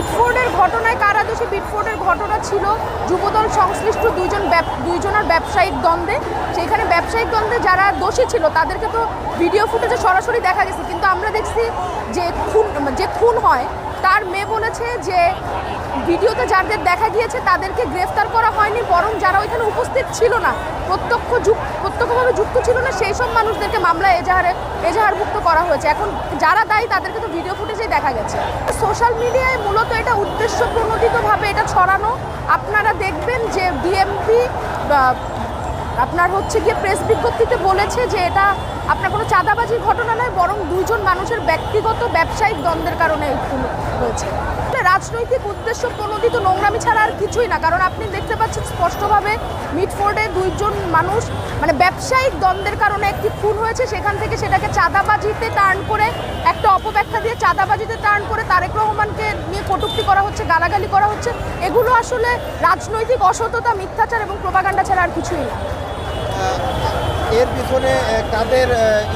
বিটফোর্ডের ঘটনায় কারা দোষী? বিটফোর্ডের ঘটনা ছিল যুবদল সংশ্লিষ্ট দুইজন দুইজনের ব্যবসায়িক দ্বন্দ্বে। সেইখানে ব্যবসায়িক দ্বন্দ্বে যারা দোষী ছিল, তাদেরকে তো ভিডিও ফুটেজে সরাসরি দেখা গেছে। কিন্তু আমরা দেখছি যে খুন যে খুন হয় তার মেয়ে বলেছে যে ভিডিওতে যাদের দেখা গিয়েছে তাদেরকে গ্রেফতার করা হয়নি, বরং যারা ওইখানে উপস্থিত ছিল না, প্রত্যক্ষ যুক, প্রত্যক্ষভাবে যুক্ত ছিল না, সেই সব মানুষদেরকে মামলায় এজাহারে, এজাহারভুক্ত করা হয়েছে। এখন যারা দায়ী তাদেরকে তো ভিডিও ফুটেজেই দেখা গেছে। সোশ্যাল মিডিয়ায় মূলত এটা উদ্দেশ্য প্রণোদিতভাবে এটা ছড়ানো। আপনারা দেখবেন যে ডিএমপি আপনার হচ্ছে গিয়ে প্রেস বিজ্ঞপ্তিতে বলেছে যে এটা আপনার কোনো চাঁদাবাজির ঘটনা নয়, বরং দুইজন মানুষের ব্যক্তিগত ব্যবসায়িক দ্বন্দ্বের কারণে হয়েছে। রাজনৈতিক উদ্দেশ্য প্রণোদিত নোংরামি ছাড়া আর কিছুই না, কারণ আপনি দেখতে পাচ্ছেন স্পষ্টভাবে মিটফোর্ডে দুইজন মানুষ মানে ব্যবসায়িক দ্বন্দ্বের কারণে একটি খুন হয়েছে, সেখান থেকে সেটাকে চাঁদাবাজিতে টার্ন করে, একটা অপব্যাখ্যা দিয়ে চাঁদাবাজিতে টার্ন করে তারেক রহমানকে নিয়ে কটুক্তি করা হচ্ছে, গালাগালি করা হচ্ছে। এগুলো আসলে রাজনৈতিক অসততা, মিথ্যাচার এবং প্রোপাগান্ডা ছাড়া আর কিছুই না। এর পিছনে তাদের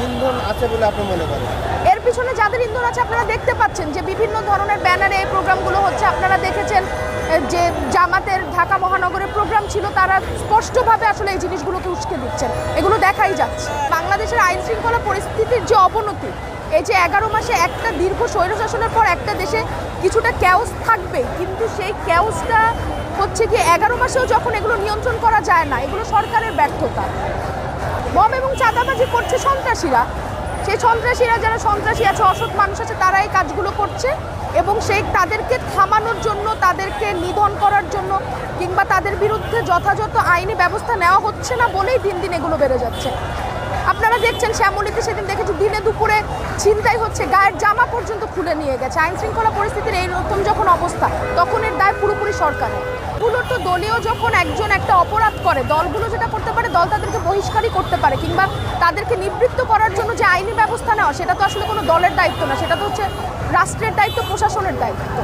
ইন্ধন আছে বলে আপনি মনে করেন? এর পিছনে যাদের ইন্ধন আছে আপনারা দেখতে পাচ্ছেন যে বিভিন্ন ধরনের ব্যানারে এই প্রোগ্রামগুলো হচ্ছে। আপনারা দেখেছেন যে জামাতের ঢাকা মহানগরের প্রোগ্রাম ছিল, তারা স্পষ্টভাবে আসলে এই জিনিসগুলোকে উস্কে দিচ্ছেন। এগুলো দেখাই যাচ্ছে। বাংলাদেশের আইন শৃঙ্খলা পরিস্থিতির যে অবনতি, এই যে এগারো মাসে একটা দীর্ঘ স্বৈরশাসনের পর একটা দেশে কিছুটা ক্যাওস থাকবে, কিন্তু সেই ক্যাওসটা হচ্ছে কি এগারো মাসেও যখন এগুলো নিয়ন্ত্রণ করা যায় না, এগুলো সরকারের ব্যর্থতা। বম এবং চাঁদাবাজি করছে সন্ত্রাসীরা। সেই সন্ত্রাসীরা যারা সন্ত্রাসী আছে, অসৎ মানুষ আছে তারা এই কাজগুলো করছে এবং সেই তাদেরকে থামানোর জন্য, তাদেরকে নিধন করার জন্য কিংবা তাদের বিরুদ্ধে যথাযথ আইনি ব্যবস্থা নেওয়া হচ্ছে না বলেই দিন দিন এগুলো বেড়ে যাচ্ছে। আপনারা দেখছেন শ্যামলিতে সেদিন দেখেছি, দিনে দুপুরে ছিনতাই হচ্ছে, গায়ের জামা পর্যন্ত খুলে নিয়ে গেছে। আইন শৃঙ্খলা পরিস্থিতির এইরকম যখন অবস্থা তখন এর দায় পুরোপুরি সরকারের। এগুলো তো দলীয় যখন একজন একটা অপরাধ করে, দলগুলো যেটা করতে পারে, দল তাদেরকে বহিষ্কারই করতে পারে, কিংবা তাদেরকে নিবৃত্ত করার জন্য যে আইনি ব্যবস্থা নেওয়া, সেটা তো আসলে কোনো দলের দায়িত্ব না, সেটা তো হচ্ছে রাষ্ট্রের দায়িত্ব, প্রশাসনের দায়িত্ব।